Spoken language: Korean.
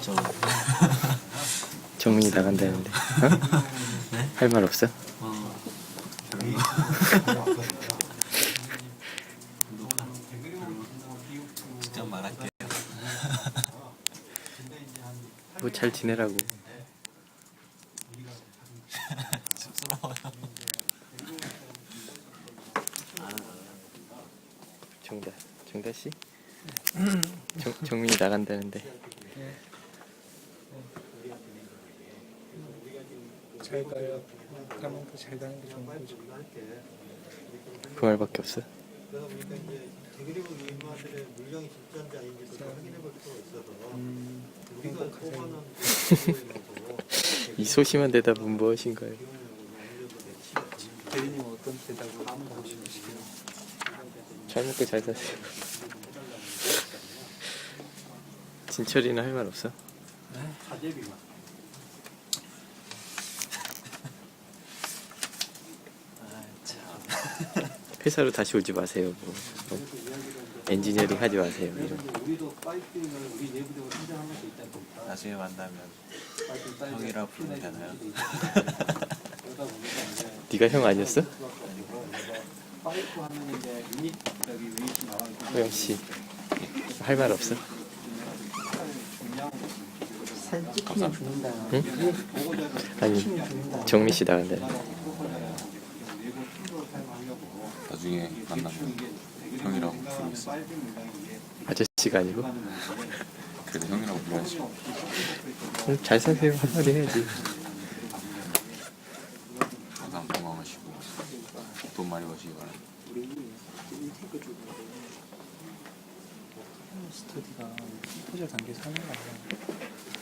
저 정민이 나간다는데 어? 네? 할말 없어? 어, 직접 말할게요. 뭐 잘 지내라고 쑥스러워요. 정다 정다 씨? 정, 정민이 나간다는데 잘 가요. 가면 더잘 가는 게 좋은 거죠. 그 말밖에 없어? 그래서 우리가 이제 대그리고 유인마들의 물량이 진짜인지 아닌지도 확인해 볼 필요가 있어서 음, 우리가 행복하세요. 뽑아놓은 이 소심한 대답은 무엇인가요? 대리님 어떤 대답을 하고 싶으시게요? 잘 먹고 잘 사세요 진철이는 할 말 없어? 아, 회사로 다시 오지 마세요 뭐 어? 엔지니어링 하지 마세요 이런 우리도 파이팅을 우리 내부적으로 생산한 것도 있다 보니까 나중에 만나면 형이라 부르면 되나요? 그러다 보니까 이제 네가 형 아니었어? 파이프 하면 이제 유닛 여기 유닛이 나와 있고 호영 씨 할 말 없어? 사진 찍히면 죽는다. 응? 아니. 정민 씨 나간다 나중에 만나면 형이라고 부르겠어. 아저씨가 아니고 그래도 형이라고 불러야지. 응, 잘 사세요 한마디 해야지 항상 건강하시고 돈 많이 버시기 바랍니다. 스터디가 포절 단계에서 하는 거 아니야?